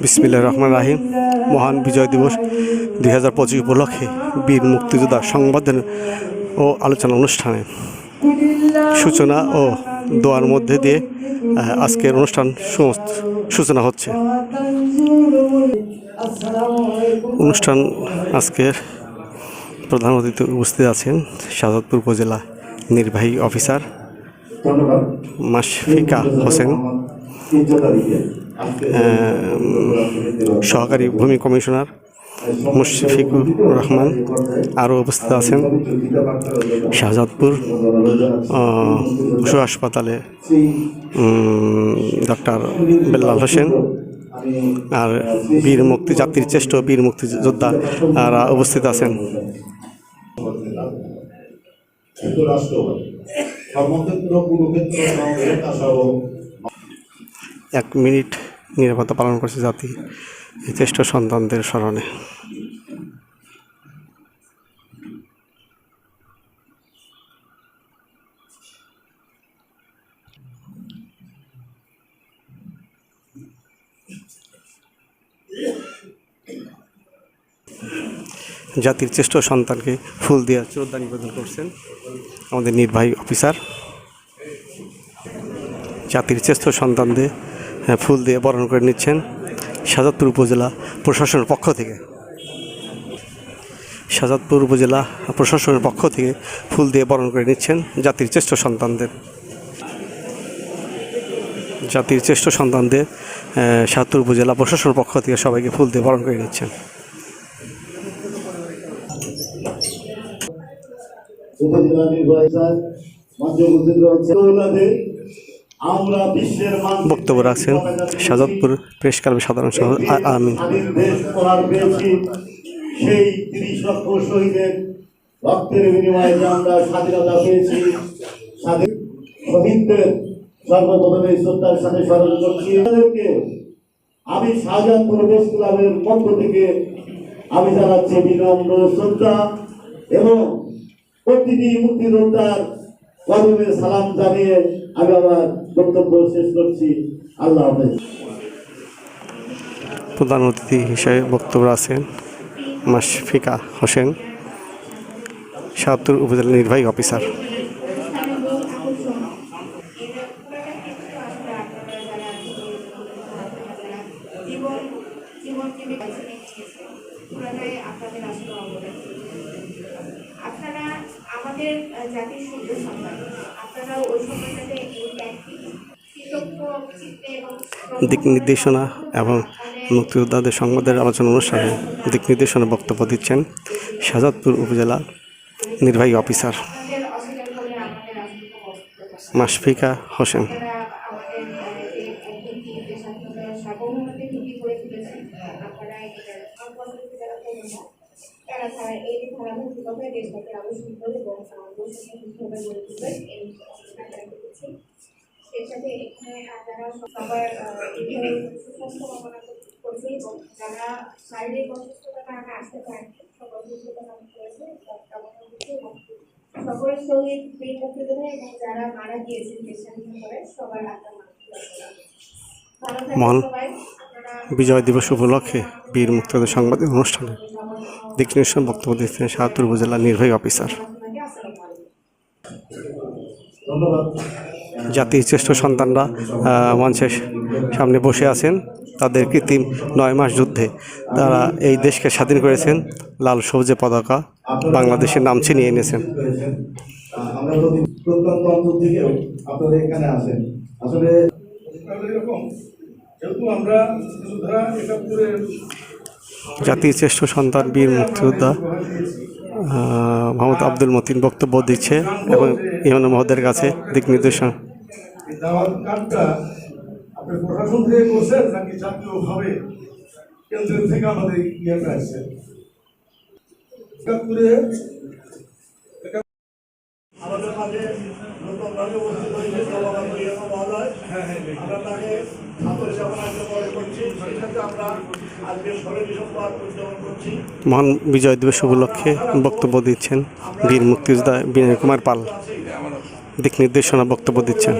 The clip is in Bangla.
বিসমিল্লাহ রহমান রাহিম। মহান বিজয় দিবস দুই হাজার পঁচিশ উপলক্ষে বীর মুক্তিযোদ্ধা সংবাদ ও আলোচনা অনুষ্ঠানে। সূচনা ও দোয়ার মধ্যে দিয়ে আজকের অনুষ্ঠান সমস্ত সূচনা হচ্ছে। অনুষ্ঠান আজকের প্রধান অতিথি উপস্থিত আছেন শাহজাদপুর উপজেলা নির্বাহী অফিসার মাসফিকা হোসেন। সহকারী ভূমি কমিশনার মুশফিকুর রহমান আরও উপস্থিত আছেন। শাহজাদপুর পশু হাসপাতালে ডক্টর বেল্লাল হোসেন আর বীর মুক্তি জাতির শ্রেষ্ঠ বীর মুক্তিযোদ্ধা আর উপস্থিত আছেন। রাষ্ট্র এক মিনিট নিরাপত্তা পালন করছে জাতি শ্রেষ্ঠ সন্তানদের স্মরণে। জাতির শ্রেষ্ঠ সন্তানকে ফুল দিয়ে শ্রদ্ধা নিবেদন করছেন আমাদের নির্বাহী অফিসার। জাতির শ্রেষ্ঠ সন্তানদের ফুল দিয়ে বরণ করে নিচ্ছেন শাহজাদপুর উপজেলা প্রশাসনের পক্ষ থেকে। শাহজাদপুর উপজেলা প্রশাসনের পক্ষ থেকে ফুল দিয়ে বরণ করে নিচ্ছেন জাতির শ্রেষ্ঠ সন্তানদের। জাতির শ্রেষ্ঠ সন্তানদের আহ, শাহজাদপুর উপজেলা প্রশাসনের পক্ষ থেকে সবাইকে ফুল দিয়ে বরণ করে নিচ্ছেন। উপজেলা নির্বাহী স্যার বক্তব্য রাখছেন শাহজাদপুর প্রেস ক্লাবের সাধারণ সম্পাদক আ- আমিন। স্বাধীন দেশ করার পেয়েছি সেই তিরিশ লক্ষ শহীদের রক্তের বিনিময়ে যে আমরা স্বাধীনতা পেয়েছি স্বাধীন শহীদদের সর্বপ্রথমে শ্রদ্ধার সাথে স্মরণ করছি। আমি শাহজাহানপুর প্রেস ক্লাবের পক্ষ থেকে আমি জানাচ্ছি বিনম্র শ্রদ্ধা এবং প্রতিটি মুক্তিযোদ্ধার কদমে সালাম জানিয়ে আমি আমার বক্তব্য শেষ করছি। আল্লাহ হাফেজ। প্রধান অতিথি হিসেবে বক্তব্য আছেন মাশফিকা হোসেন শাহপুর উপজেলা নির্বাহী অফিসার। আপনারা আমাদের জাতির সূর্য সন্তান দিক নির্দেশনা এবং মুক্তিযোদ্ধাদের সংবাদের আলোচনা অনুষ্ঠানে দিক নির্দেশনা বক্তব্য দিচ্ছেন শাহজাদপুর উপজেলা নির্বাহী অফিসার মাশফিকা হোসেন। আপনারা তারা তারা এই ধারাবাহিকভাবে দেশটাকে আরও সুন্দর এবং গড়ে তুলবে এই সাথে এখানে যারা সবার সুস্বাস্থ্য কামনা করছে এবং যারা শারীরিক অসুস্থতার কারণে আসতে পারেনি সবার সুস্থতা কামনা করেছে কামনা করছে এবং সকলের সহিত বীর মুক্তিযোদ্ধা এবং যারা মারা গিয়েছেন দেশ স্বাধীন করে সবার আত্মা মহান বিজয় দিবস উপলক্ষে বীর মুক্তিযোদ্ধা সংবাদের অনুষ্ঠানে। দিক নির্দেশনা বক্তব্য দিচ্ছেন শাহপুর উপজেলা নির্বাহী অফিসার। জাতির শ্রেষ্ঠ সন্তানরা মঞ্চের সামনে বসে আছেন। তাদের কৃত্রিম নয় মাস যুদ্ধে তারা এই দেশকে স্বাধীন করেছেন। লাল সবুজে পতাকা বাংলাদেশের নাম ছিনিয়ে এনেছেন। আমরা আপনারা এখানে আসেন আসলে জাতির শ্রেষ্ঠ সন্তান বীর মুক্তিযোদ্ধা মোহাম্মদ আব্দুল মতিন বক্তব্য দিচ্ছে এবং ইমান মহোদয়ের কাছে দিক নির্দেশনা। আমাদের মাঝে হয়েছে আমরা তাকে মহান বিজয় দিবস উপলক্ষে বক্তব্য দিচ্ছেন বীর মুক্তিযোদ্ধা বিনয় কুমার পাল। দিক নির্দেশনা বক্তব্য দিচ্ছেন।